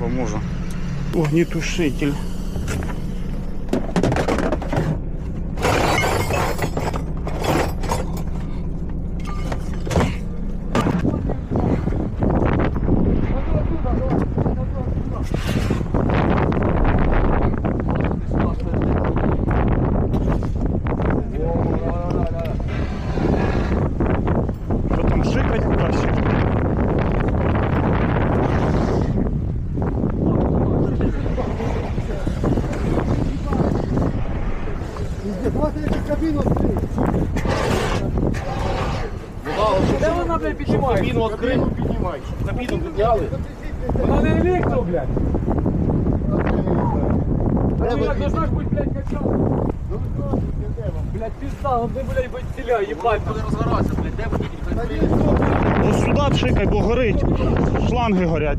Поможу. Огнітушитель. Де вона, блядь, піднімає? Кабіну відкрив. Кабіну підняли. Вона не електро, блядь. Ну як должна ж бути, блядь, качалка? Блядь, пизда, ну ти, блядь, вентиля, їбать. Буде розгоратися, блядь, де ви Ось сюди пшикай, бо горить. Шланги горять.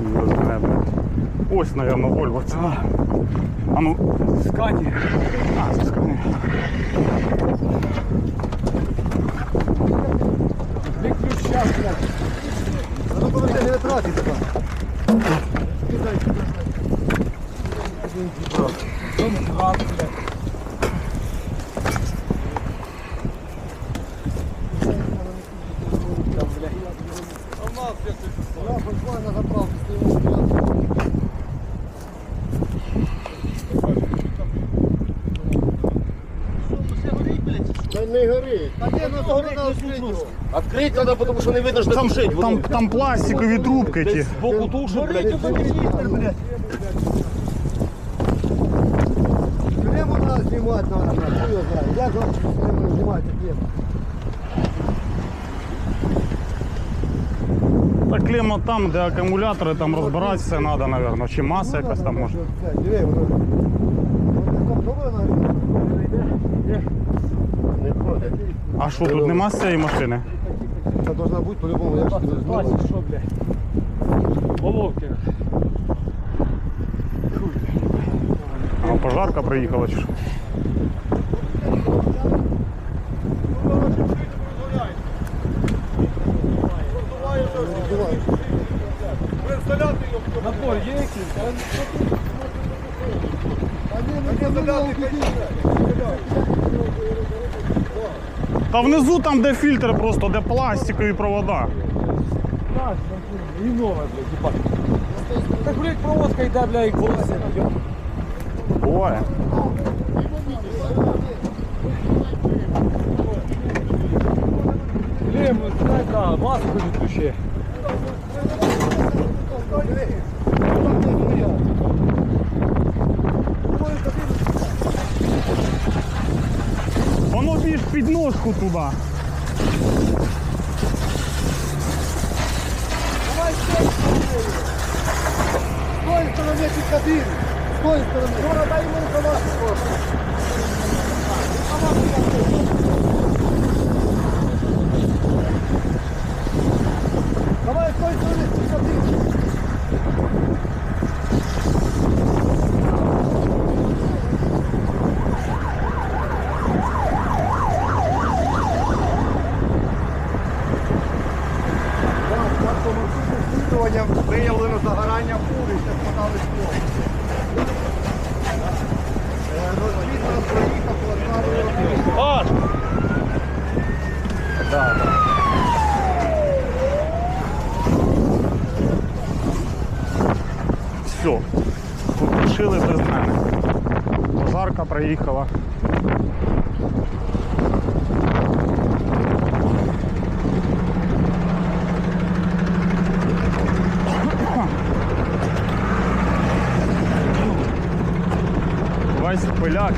Хуй його. Ось, наверно, Вольво. Це. А ну, Скані. а, це скажи. Де ключа, блядь? А ну поверни, не витрати тебе. Дом два, блядь. не горить. Та ні, ну то на освітню. Відкрити треба, тому що не видно, що Там, там шить. там, там пластикові трубки ті. Десь збоку тушу, блядь. Клему надо знімати надо. Хто його знає. Як вам клему знімати клему? Та клема там, де акумулятори, там розбиратися треба, напевно. Чи маса якась там може. Диви, воно. Воно А що, тут нема з цієї машини? Це должна бути по-любому. Я ж не знаю. Що, блядь? Головки. А пожарка приїхала чи що? Набор є якийсь? Та внизу там, де фільтр просто, де пластикові провода. Так, і нове, блядь, їбать. Так, блядь, проводка йде, блядь, і колеса. Буває. Блін, знай, да, маску відключи. Більш під стой, стой, стой, стой, стой, стой, стой, стой, стой, стой, стой, дай стой, стой, стой, з Розслідуванням виявлено загорання фури, що складали скло. Е, Розвідно проїхав плацдарою. Аж! Все. Потушили без мене. Пожарка приїхала. Весь Поляк.